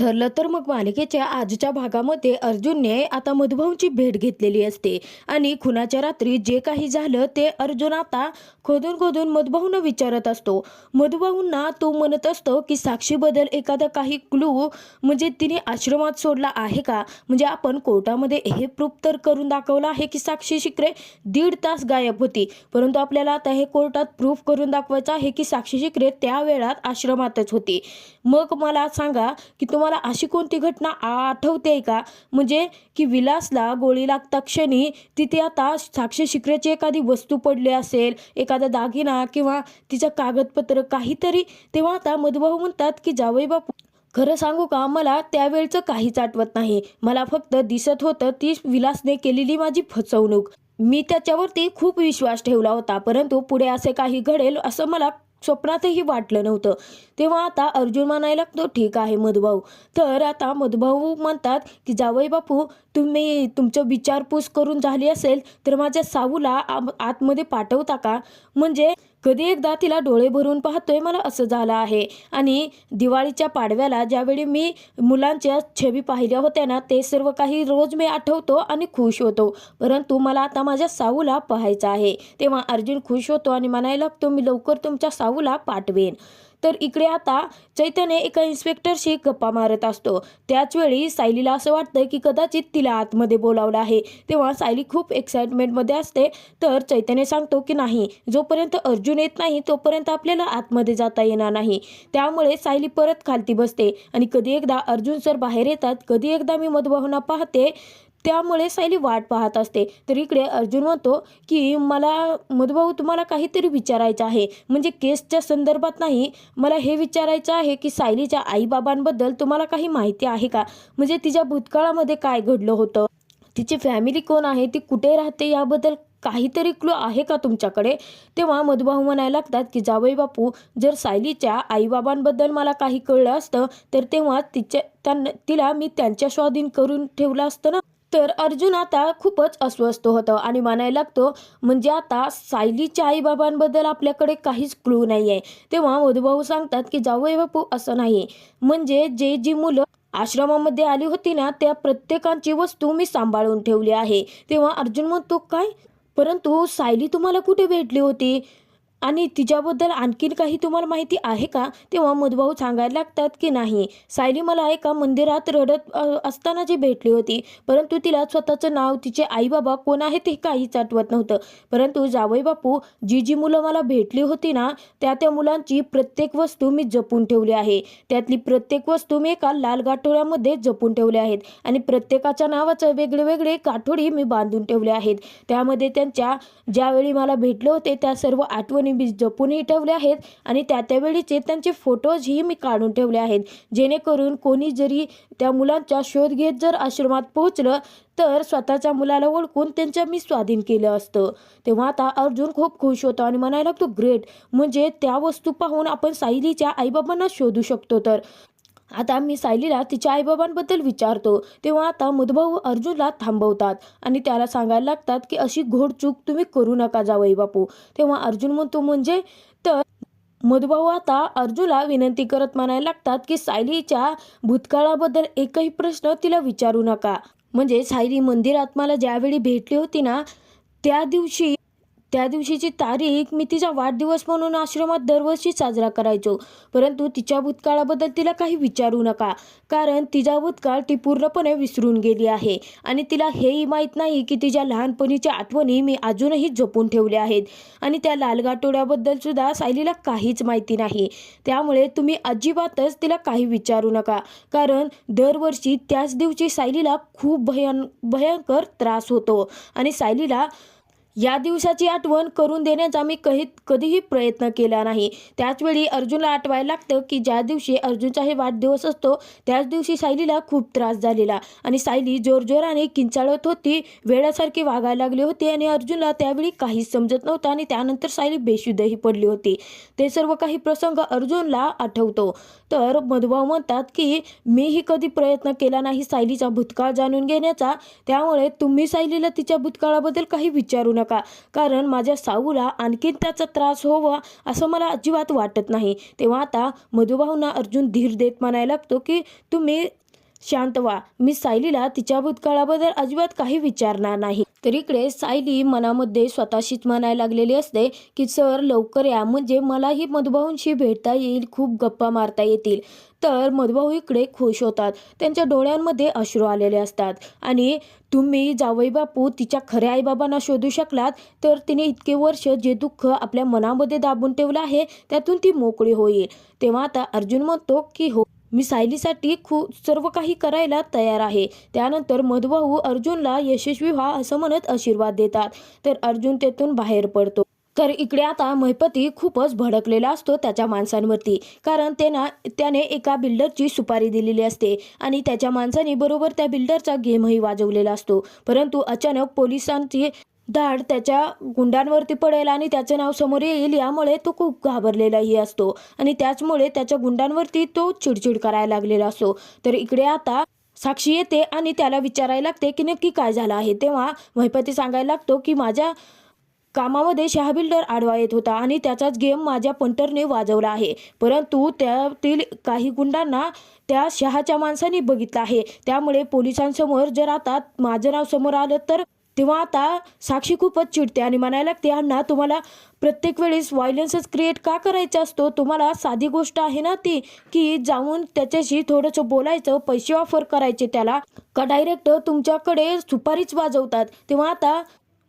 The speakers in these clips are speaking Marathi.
ठरलं तर मग मालिकेच्या आजच्या भागामध्ये अर्जुनने आता मधुभाऊंची भेट घेतलेली असते. आणि खुनाच्या रात्री जे काही झालं ते अर्जुन आता खोदून खोदून मधुभाऊंना विचारत असतो. मधुभाऊंना तो म्हणत असतो की साक्षीबद्दल एखादा काही क्लू म्हणजे तिने आश्रमात सोडला आहे का? म्हणजे आपण कोर्टामध्ये हे प्रूफ तर करून दाखवलं आहे की साक्षी शिकरे दीड तास गायब होती. परंतु आपल्याला आता हे कोर्टात प्रूफ करून दाखवायचं आहे की साक्षी शिकरे त्या वेळात आश्रमातच होती. मग मला सांगा की तुम्हाला अशी कोणती घटना आठवते का? म्हणजे की विलासला गोळी लागता क्षणी तिथे आता साक्षी शिकऱ्याची एखादी वस्तू पडली असेल एखादा दागिना किंवा तिचं कागदपत्र काहीतरी तेव्हा आता मधुभाऊ म्हणतात की जावई बापू खरं सांगू का? मला त्यावेळचं काहीच आठवत नाही. मला फक्त दिसत होतं ती विलासने केलेली माझी फसवणूक. मी त्याच्यावरती खूप विश्वास ठेवला होता. परंतु पुढे असे काही घडेल असं मला स्वप्नातही वाटलं नव्हतं. तेव्हा आता अर्जुन म्हणायला लागतो ठीक आहे मधुभाऊ. तर आता मधुभाऊ म्हणतात की जावई बापू तुम्ही तुमचं विचारपूस करून झाली असेल तर माझ्या साऊला आतमध्ये पाठवता का? म्हणजे कधी एकदा तिला डोळे भरून पाहतोय मला असं झालं आहे. आणि दिवाळीच्या पाडव्याला ज्यावेळी मी मुलांच्या छबी पाहिल्या होत्या ना ते सर्व काही रोज मी आठवतो आणि खुश होतो. परंतु मला आता माझ्या साऊला पाहायचं आहे. तेव्हा अर्जुन खुश होतो आणि म्हणायला लागतो मी लवकर तुमच्या साऊला पाठवेन. तर इकडे आता चैतन्य एका इन्स्पेक्टरशी गप्पा मारत असतो. त्याचवेळी सायलीला असं वाटतं की कदाचित तिला आतमध्ये बोलावलं आहे. तेव्हा सायली खूप एक्साइटमेंटमध्ये असते. तर चैतन्य सांगतो की नाही जोपर्यंत अर्जुन येत नाही तोपर्यंत आपल्याला आतमध्ये जाता येणार नाही. त्यामुळे सायली परत खालती बसते. आणि कधी एकदा अर्जुन सर बाहेर येतात कधी एकदा मी मधुभावना पाहते त्यामुळे सायली वाट पाहत असते. तर इकडे अर्जुन म्हणतो की मला मधुभाऊ तुम्हाला काहीतरी विचारायचं आहे. म्हणजे केसच्या संदर्भात नाही मला हे विचारायचं आहे की सायलीच्या आईबाबांबद्दल तुम्हाला काही माहिती आहे का? म्हणजे तिच्या भूतकाळामध्ये काय घडलं होतं? तिची फॅमिली कोण आहे? ती कुठे राहते? याबद्दल काहीतरी क्लू आहे का तुमच्याकडे? तेव्हा मधुभाऊ म्हणायला लागतात की जावई बापू जर सायलीच्या आईबाबांबद्दल मला काही कळलं असतं तर तेव्हा तिच्या त्यांना तिला मी त्यांच्या स्वाधीन करून ठेवलं असतं ना? तर अर्जुन आता खूपच अस्वस्थ होतं आणि म्हणायला लागतो म्हणजे आता सायलीच्या आईबाबांबद्दल आपल्याकडे काहीच क्लू नाही आहे तेव्हा मधुभाऊ सांगतात की जावई बापू असं नाही म्हणजे जे जी मुलं आश्रमामध्ये आली होती ना त्या प्रत्येकांची वस्तू मी सांभाळून ठेवली आहे. तेव्हा अर्जुन म्हणतो काय? परंतु सायली तुम्हाला कुठे भेटली होती? आणि तिच्याबद्दल आणखीन काही तुम्हाला माहिती आहे का? तेव्हा मधुभाऊ सांगायला लागतात की नाही. सायली मला एका मंदिरात रडत असताना जी भेटली होती परंतु तिला स्वतःचं नाव तिचे आईबाबा कोण आहे ते काहीच आठवत नव्हतं. परंतु जावई बापू जी जी मुलं मला भेटली होती ना त्या त्या मुलांची प्रत्येक वस्तू मी जपून ठेवली आहे. त्यातली प्रत्येक वस्तू मी एका लाल गाठोड्यामध्ये जपून ठेवले आहेत आणि प्रत्येकाच्या नावाचं वेगळे वेगळे गाठोडी मी बांधून ठेवले आहेत. त्यामध्ये त्यांच्या ज्यावेळी मला भेटले होते त्या सर्व आठवणी मी जपूनही ठेवले आहेत आणि त्या त्यावेळीचे त्यांचे फोटोजही मी काढून ठेवले आहेत. जेणेकरून कोणी जरी त्या मुलांचा शोध घेत जर आश्रमात पोहोचलं तर स्वतःच्या मुलाला ओळखून त्यांच्या मी स्वाधीन केलं असतं. तेव्हा आता अर्जुन खूप खुश होतो आणि म्हणायला लागतो ग्रेट! म्हणजे त्या वस्तू पाहून आपण सायलीच्या आईबाबांना शोधू शकतो तर. आता मी सायलीला तिच्या आईबाबांबद्दल विचारतो तेव्हा आता मधुभाऊ अर्जुनला थांबवतात आणि त्याला सांगायला लागतात की अशी घोड चूक तुम्ही करू नका जावई बापू. तेव्हा अर्जुन म्हणतो म्हणजे तर? मधुभाऊ आता अर्जुला विनंती करत म्हणायला लागतात की सायलीच्या भूतकाळाबद्दल एकही प्रश्न तिला विचारू नका. म्हणजे सायली मंदिरात मला ज्यावेळी भेटली होती ना त्या दिवशी त्या दिवशीची तारीख मी तिचा वाढदिवस म्हणून आश्रमात दरवर्षी साजरा करायचो. परंतु तिच्या भूतकाळाबद्दल तिला काही विचारू नका कारण तिचा भूतकाळ ती पूर्णपणे विसरून गेली आहे. आणि तिला हेही माहीत नाही की तिच्या लहानपणीच्या आठवणी मी अजूनही जपून ठेवल्या आहेत. आणि त्या लालगाटोड्याबद्दल सुद्धा सायलीला काहीच माहिती नाही. त्यामुळे तुम्ही अजिबातच तिला काही विचारू नका कारण दरवर्षी त्याच दिवशी सायलीला खूप भयं भयंकर त्रास होतो. आणि सायलीला या दिवसाची आठवण करून देण्याचा मी कधी कधीही प्रयत्न केला नाही. त्याचवेळी अर्जुनला आठवायला लागतं की ज्या दिवशी अर्जुनचा हे वाढदिवस असतो त्याच दिवशी सायलीला खूप त्रास झालेला. आणि सायली जोरजोराने किंचाळत होती वेळासारखी वागायला लागली होती आणि अर्जुनला त्यावेळी काहीच समजत नव्हतं आणि त्यानंतर सायली बेशुद्धही पडली होती. ते सर्व काही प्रसंग अर्जुनला आठवतो. तर मधुभाव म्हणतात की मीही कधी प्रयत्न केला नाही सायलीचा भूतकाळ जाणून घेण्याचा. त्यामुळे तुम्ही सायलीला तिच्या भूतकाळाबद्दल काही विचारू नका. कारण माझ्या साऊला आणखीन त्याचा त्रास व्हावा असं मला अजिबात वाटत नाही. तेव्हा आता मधुभाऊंना अर्जुन धीर देत म्हणायला लागतो की तुम्ही शांत व्हा. मी सायलीला तिच्या भूतकाळाबद्दल अजिबात काही विचारणार नाही. तर इकडे सायली मनामध्ये स्वतःशीच म्हणायला लागलेली असते की सर लवकर या. म्हणजे मलाही मधुभाऊंशी भेटता येईल खूप गप्पा मारता येतील. तर मधुभाऊ इकडे खुश होतात. त्यांच्या डोळ्यांमध्ये अश्रू आलेले असतात. आणि तुम्ही जावई बापू तिच्या खऱ्या आईबाबांना शोधू शकलात? तर तिने इतके वर्ष जे दुःख आपल्या मनामध्ये दाबून ठेवलं आहे त्यातून ती मोकळी होईल. तेव्हा आता अर्जुन म्हणतो की हो मी सायलीसाठी खूप सर्व काही करायला तयार आहे. त्यानंतर मधुभाऊ अर्जुनला यशस्वी व्हा असं म्हणत आशीर्वाद देतात. तर अर्जुन तेथून बाहेर पडतो. तर इकडे आता महिपती खूपच भडकलेला असतो त्याच्या माणसांवरती. कारण त्यांना त्याने एका बिल्डरची सुपारी दिलेली असते आणि त्याच्या माणसाने बरोबर त्या बिल्डरचा गेमही वाजवलेला असतो. परंतु अचानक पोलिसांची धाड त्याच्या गुंडांवरती पडेल आणि त्याचं नाव समोर येईल यामुळे तो खूप घाबरलेलाही असतो. आणि त्याचमुळे त्याच्या गुंडांवरती तो चिडचिड करायला लागलेला असतो. तर इकडे आता साक्षी येते आणि त्याला विचारायला लागते की नक्की काय झालं आहे. तेव्हा महिपती सांगायला लागतो की माझ्या कामामध्ये शहा बिल्डर आडवा येत होता आणि त्याचाच गेम माझ्या पंटरने वाजवला आहे. परंतु त्यातील काही गुंडांना त्या शहाच्या माणसाने बघितलं आहे. त्यामुळे पोलिसांसमोर जर आता माझं नाव समोर आलं तर तेव्हा आता साक्षी खूपच चिडते आणि म्हणायला लागते अण्णा तुम्हाला प्रत्येक वेळेस व्हायलन्सच क्रिएट का करायचा असतो? तुम्हाला साधी गोष्ट आहे ना ती की जाऊन त्याच्याशी थोडंसं बोलायचं पैसे ऑफर करायचे त्याला. का डायरेक्ट तुमच्याकडे सुपारीच वाजवतात? तेव्हा आता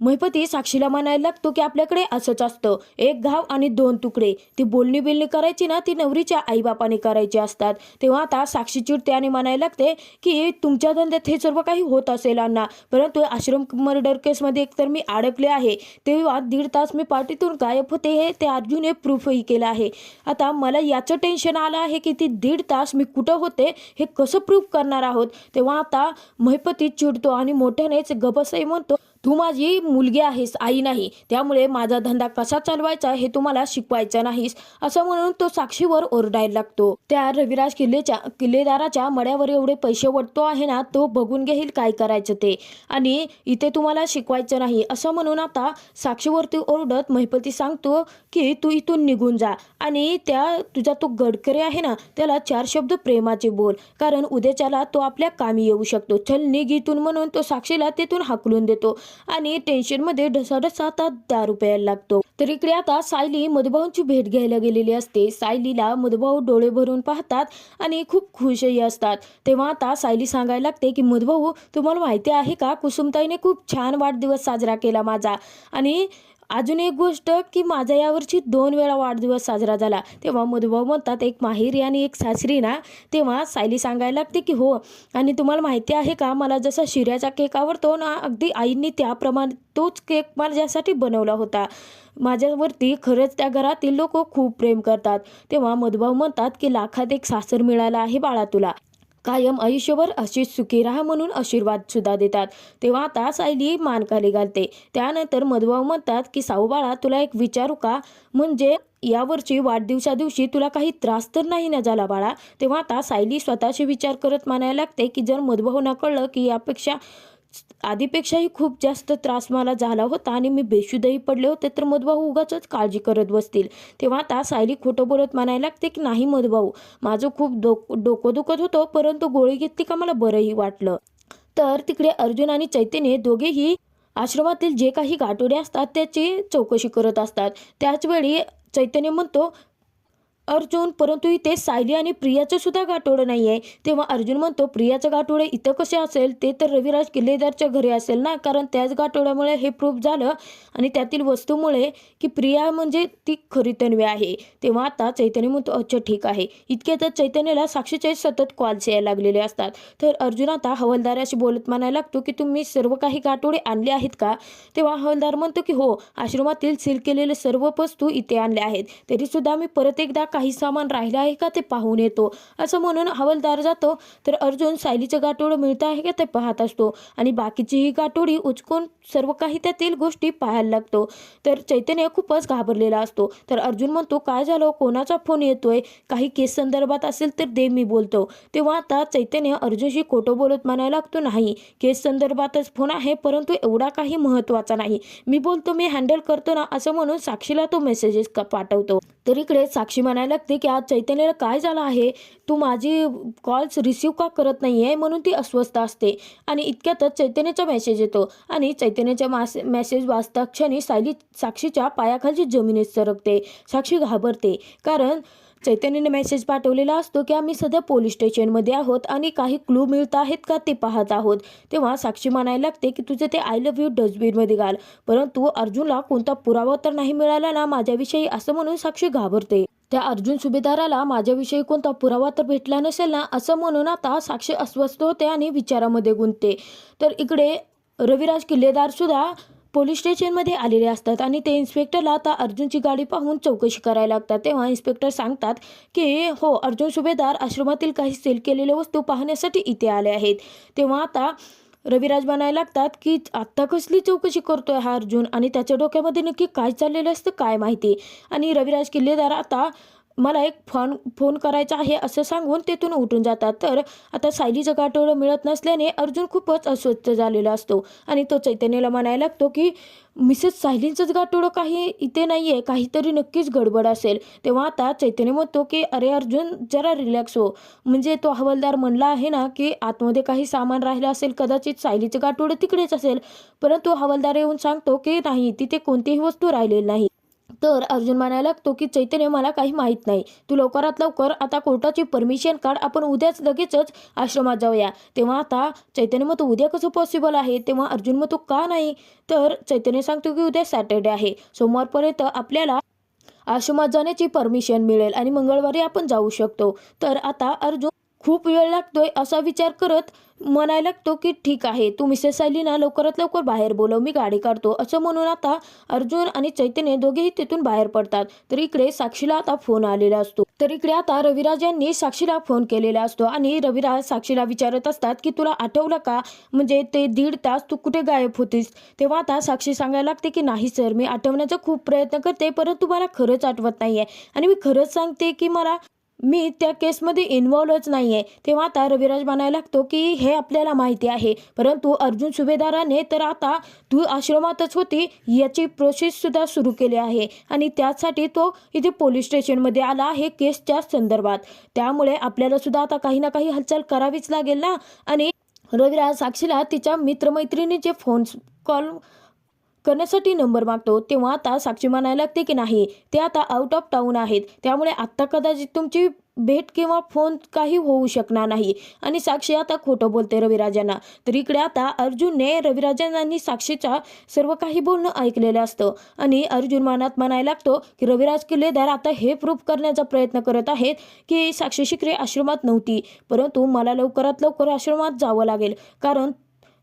महिपती साक्षीला म्हणायला लागतो की आपल्याकडे असंच असतं. एक घाव आणि दोन तुकडे. ती बोलणी बिलणी करायची ना ती नवरीच्या आईबापाने करायची असतात. तेव्हा आता साक्षी चिडते आणि म्हणायला लागते की तुमच्या धंद्यात हे सर्व काही होत असेल अण्णा. परंतु आश्रम मर्डर केसमध्ये एकतर मी अडकले आहे. तेव्हा दीड तास मी पार्टीतून गायब होते हे ते अर्जुनने प्रूफही केलं आहे. आता मला याचं टेन्शन आलं आहे की ती दीड तास मी कुठं होते हे कसं प्रूफ करणार आहोत? तेव्हा आता महिपती चिडतो आणि मोठ्यानेच गबसही म्हणतो तू माझी मुलगी आहेस आई नाही. त्यामुळे माझा धंदा कसा चालवायचा हे तुम्हाला शिकवायचं नाहीस. असं म्हणून तो साक्षीवर ओरडायला लागतो. त्या रविराज किल्लेच्या किल्लेदाराच्या मड्यावर एवढे पैसे वटतो आहे ना तो बघून घेईल काय करायचं ते. आणि इथे तुम्हाला शिकवायचं नाही. असं म्हणून आता साक्षीवरती ओरडत महिपती सांगतो की तू इथून निघून जा. आणि त्या तुझा तो गडकरी आहे ना त्याला चार शब्द प्रेमाचे बोल. कारण उद्याच्याला तो आपल्या कामी येऊ शकतो. चल निघ इथून म्हणून तो साक्षीला तिथून हाकलून देतो. आणि टेन्शनमध्ये ढसाढसा आता दारू प्यायला लागतो. तर इकडे आता सायली मधुभाऊंची भेट घ्यायला गेलेली असते. सायलीला मधुभाऊ डोळे भरून पाहतात आणि खूप खुशही असतात. तेव्हा आता सायली सांगायला लागते की मधुभाऊ तुम्हाला माहिती आहे का? कुसुमताईने खूप छान वाढदिवस साजरा केला माझा आणि अजून एक गोष्ट की माझा यावर्षी दोन वेळा वाढदिवस साजरा झाला. तेव्हा मधुभाऊ म्हणतात एक माहेरी आणि एक सासरी ना? तेव्हा सायली सांगायला लागते की हो आणि तुम्हाला माहिती आहे का मला जसा शिऱ्याचा केक आवडतो ना अगदी आईंनी त्याप्रमाणे तोच केक माझ्यासाठी बनवला होता. माझ्यावरती खरंच त्या घरातील लोक खूप प्रेम करतात. तेव्हा मधुभाऊ म्हणतात की लाखात एक सासर मिळाला आहे बाळा तुला. कायम आयुष्यभर अशीच सुखी राहा म्हणून आशीर्वाद सुद्धा देतात. तेव्हा आता सायली मानकाली घालते. त्यानंतर मधुभाऊ म्हणतात की साऊबाळा तुला एक विचारू का? म्हणजे यावरची वाढदिवसा दिवशी तुला काही त्रास तर नाही ना झाला बाळा? तेव्हा आता सायली स्वतःशी विचार करत मानायला लागते की जर मधुभाऊना कळलं की यापेक्षा आधीपेक्षाही खूप जास्त त्रास मला झाला होता आणि मी बेशुद्धही पडले होते तर मधुभाऊ उगाच काळजी करत बसतील. तेव्हा आता सायली खोटं बोलत म्हणायला लागते की नाही मधुभाऊ माझं खूप डोक डोकं दुखत होतं परंतु गोळी घेतली का मला बरंही वाटलं. तर तिकडे अर्जुन आणि चैतन्य दोघेही आश्रमातील जे काही गाठोडे असतात त्याची चौकशी करत असतात. त्याचवेळी चैतन्य म्हणतो अर्जुन परंतु इथे सायली आणि प्रियाचं सुद्धा गाठोडं नाही आहे तेव्हा अर्जुन म्हणतो प्रियाचं गाठोडे इथं कसे असेल? ते तर रविराज किल्लेदारच्या घरी असेल ना? कारण त्याच गाठोड्यामुळे हे प्रूफ झालं आणि त्यातील वस्तूमुळे की प्रिया म्हणजे ती खरी तन्वी आहे. तेव्हा आता चैतन्य म्हणतो अच्छा ठीक आहे. इतके तर चैतन्याला साक्षीचे सतत कॉल्स यायला लागलेले असतात. तर अर्जुन आता हवलदाराशी बोलत म्हणायला लागतो की तुम्ही सर्व काही गाठोडे आणले आहेत का? तेव्हा हवलदार म्हणतो की हो आश्रमातील सील केलेले सर्व वस्तू इथे आणल्या आहेत. तरीसुद्धा मी परत एकदा काही सामान राहिलं आहे का ते पाहून येतो. असं म्हणून हवालदार जातो. तर अर्जुन सायलीचं गाठोडं मिळतं आहे का ते पाहत असतो. आणि बाकीचीही गाठोडी उचकून सर्व काही त्यातील गोष्टी पाहायला लागतो. तर चैतन्य खूपच घाबरलेला असतो. तर अर्जुन म्हणतो काय झालं? कोणाचा फोन येतोय? काही केस संदर्भात असेल तर दे मी बोलतो. तेव्हा आता चैतन्य अर्जुनशी खोटं बोलत म्हणायला लागतो नाही केस संदर्भातच फोन आहे परंतु एवढा काही महत्त्वाचा नाही. मी बोलतो मी हँडल करतो ना असं म्हणून साक्षीला तो मेसेजेस पाठवतो. तर इकडे साक्षी म्हणायला लागते की आज चैतन्याला काय झालं आहे? तू माझी कॉल्स रिसीव का करत नाही आहे म्हणून ती अस्वस्थ असते. आणि इतक्यातच चैतन्याचा मेसेज येतो. आणि चैतन्याच्या मास मेसेज वाचता क्षणी सायली साक्षीच्या पायाखालची जमिनीत सरकते. साक्षी घाबरते. कारण चैतन्याने मेसेज पाठवलेला असतो की आम्ही सध्या पोलीस स्टेशनमध्ये आहोत आणि काही क्लू मिळत आहेत का ते पाहत आहोत. तेव्हा साक्षी म्हणायला लागते की तुझे ते आय लव्ह यू डस्टबिनमध्ये घाल. परंतु अर्जुनला कोणता पुरावा तर नाही मिळाला ना माझ्याविषयी असं म्हणून साक्षी घाबरते. त्या अर्जुन सुभेदाराला माझ्याविषयी कोणता पुरावा तर भेटला नसेल ना असं म्हणून आता साक्षी अस्वस्थ होते आणि विचारामध्ये गुंतते. तर इकडे रविराज किल्लेदार सुद्धा पोलीस स्टेशनमध्ये आलेले असतात आणि ते इन्स्पेक्टरला आता अर्जुनची गाडी पाहून चौकशी करायला लागतात. तेव्हा इन्स्पेक्टर सांगतात की हो अर्जुन सुभेदार आश्रमातील काही सेल केलेल्या वस्तू पाहण्यासाठी इथे आले आहेत. तेव्हा आता रविराज म्हणायला लागतात की आत्ता कसली चौकशी करतोय हा अर्जुन? आणि त्याच्या डोक्यामध्ये नक्की काय चाललेलं असतं काय माहिती? आणि रविराज किल्लेदार आता मला एक फोन फोन करायचा आहे असं सांगून तेथून उठून जातात. तर आता सायलीचं गाठोडं मिळत नसल्याने अर्जुन खूपच अस्वस्थ झालेला असतो. आणि तो चैतन्याला म्हणायला लागतो की मिसेस सायलींचंच गाठोडं काही इथे नाही आहे काहीतरी नक्कीच गडबड असेल. तेव्हा आता चैतन्य म्हणतो की अरे अर्जुन जरा रिलॅक्स हो. म्हणजे तो हवालदार म्हणला आहे ना की आतमध्ये काही सामान राहिलं असेल कदाचित सायलीचं गाठोडं तिकडेच असेल. परंतु हवालदार येऊन सांगतो की नाही तिथे कोणतीही वस्तू राहिलेली नाही. तर अर्जुन म्हणायला लागतो की चैतन्य मला काही माहीत नाही. तू लवकरात लवकर आता कोर्टाची परमिशन काढ. आपण उद्याच लगेचच आश्रमात जाऊया. तेव्हा आता चैतन्य मग उद्या कसं पॉसिबल आहे? तेव्हा अर्जुन मग का नाही? तर चैतन्य सांगतो की उद्या सॅटर्डे आहे. सोमवारपर्यंत आपल्याला आश्रमात जाण्याची परमिशन मिळेल आणि मंगळवारी आपण जाऊ शकतो. तर आता अर्जुन खूप वेळ लागतोय असा विचार करत म्हणायला लागतो की ठीक आहे तू मिसेस सायलीना लवकरात लवकर बाहेर बोलव मी गाडी काढतो. असं म्हणून आता अर्जुन आणि चैतन्य दोघेही तिथून बाहेर पडतात. तर इकडे साक्षीला आता फोन आलेला असतो. तर इकडे आता रविराज यांनी साक्षीला फोन केलेला असतो आणि रविराज साक्षीला विचारत असतात की तुला आठवलं का? म्हणजे ते दीड तास तू कुठे गायब होतीस? तेव्हा आता साक्षी सांगायला लागते की नाही सर मी आठवण्याचा खूप प्रयत्न करते परंतु मला खरंच आठवत नाही आणि मी खरंच सांगते की मला मी त्या केसमध्ये इन्व्हॉल्वच नाही आहे तेव्हा आता रविराज म्हणायला लागतो की हे आपल्याला माहिती आहे. परंतु अर्जुन सुभेदाराने तर आता तू आश्रमातच होती याची प्रोसेससुद्धा सुरू केली आहे. आणि त्यासाठी तो इथे पोलीस स्टेशनमध्ये आला आहे केसच्या संदर्भात. त्यामुळे आपल्याला सुद्धा आता काही ना काही हालचाल करावीच लागेल ना? आणि रविराज साक्षीला तिच्या मित्रमैत्रिणीचे फोन कॉल करण्यासाठी नंबर मागतो तेव्हा आता साक्षी म्हणायला लागते की नाही ते आता आउट ऑफ टाऊन आहेत. त्यामुळे आत्ता कदाचित तुमची भेट किंवा फोन काही होऊ शकणार नाही. आणि साक्षी आता खोटं बोलते रविराजांना. तर इकडे आता अर्जुनने रविराजांनी साक्षीचा सर्व काही बोलणं ऐकलेलं असतं. आणि अर्जुन मनात म्हणायला लागतो की रविराज किल्लेदार आता हे प्रूफ करण्याचा प्रयत्न करत आहेत की साक्षी शिकरे आश्रमात नव्हती. परंतु मला लवकरात लवकर आश्रमात जावं लागेल. कारण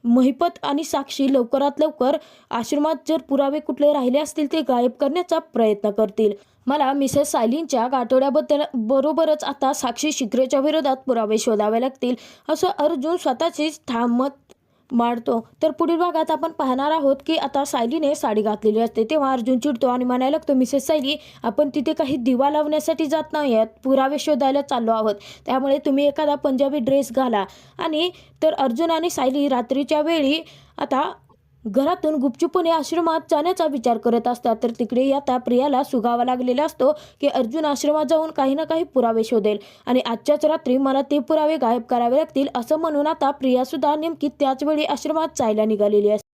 महिपत आणि साक्षी लवकरात लवकर आश्रमात जर पुरावे कुठले राहिले असतील ते गायब करण्याचा प्रयत्न करतील. मला मिसेस सायलींच्या गाठोड्याबद्दल बरोबरच आता साक्षी शिक्रेच्या विरोधात पुरावे शोधावे लागतील असं अर्जुन स्वतःचीच मत मांडतो तर पुढील भागात आपण पाहणार आहोत की आता सायलीने साडी घातलेली असते. तेव्हा अर्जुन चिडतो आणि म्हणायला लागतो मिसेस सायली आपण तिथे काही दिवा लावण्यासाठी जात नाही आहात. पुरावे शोधायला चाललो आहोत. त्यामुळे तुम्ही एखादा पंजाबी ड्रेस घाला. आणि तर अर्जुन आणि सायली रात्रीच्या वेळी आता घरातून गुपचूपणे आश्रमात जाण्याचा विचार करत असतात तर तिकडे आता प्रियाला सुगावा लागलेला असतो की अर्जुन आश्रमात जाऊन काही ना काही पुरावे शोधेल. आणि आजच्याच रात्री मला ते पुरावे गायब करावे लागतील असं म्हणून आता प्रियासुद्धा नेमकी त्याच वेळी आश्रमात जायला निघालेली असते.